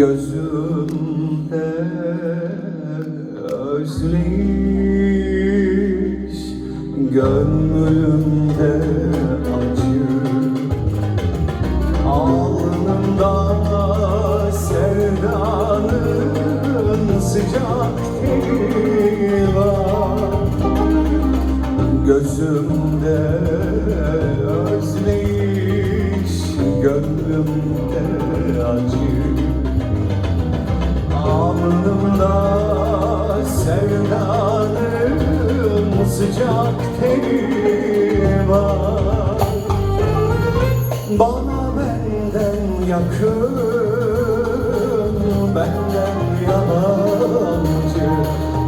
gözünde özleyiş gönlümde acı. Alnımda sevdanın sıcak teli var. Gözümde sıcak teli var. Bana benden yakın, benden yalancı.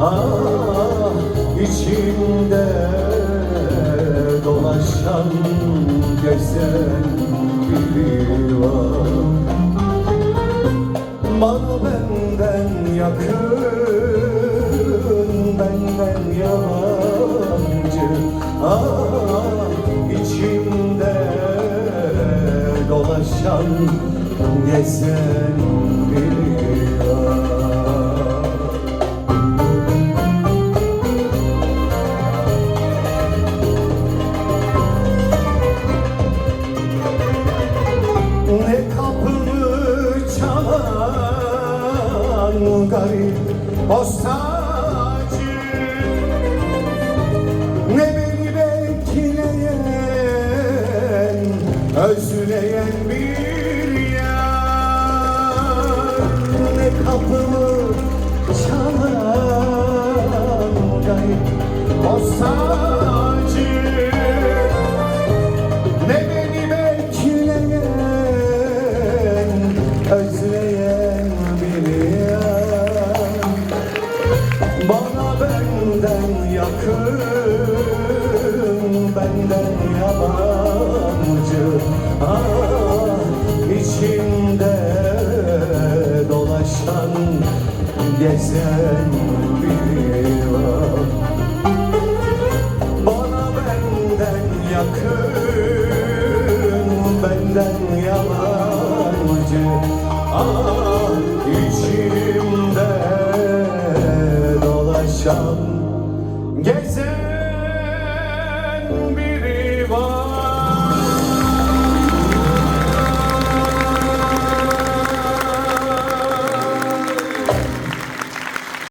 Ah içimde dolaşan gezen biri var. Bana benden yakın, benden yalancı Ah içimde dolaşan gezen var Ne kapımı çalan garip postacı özleyen bir yar Ne kapımı çalan garip postacı ne beni bekleyen, özleyen bir yer Bana benden yakın, benden yabancı Ah içimde dolaşan, gezen biri var. Bana benden yakın, benden yalancı Ah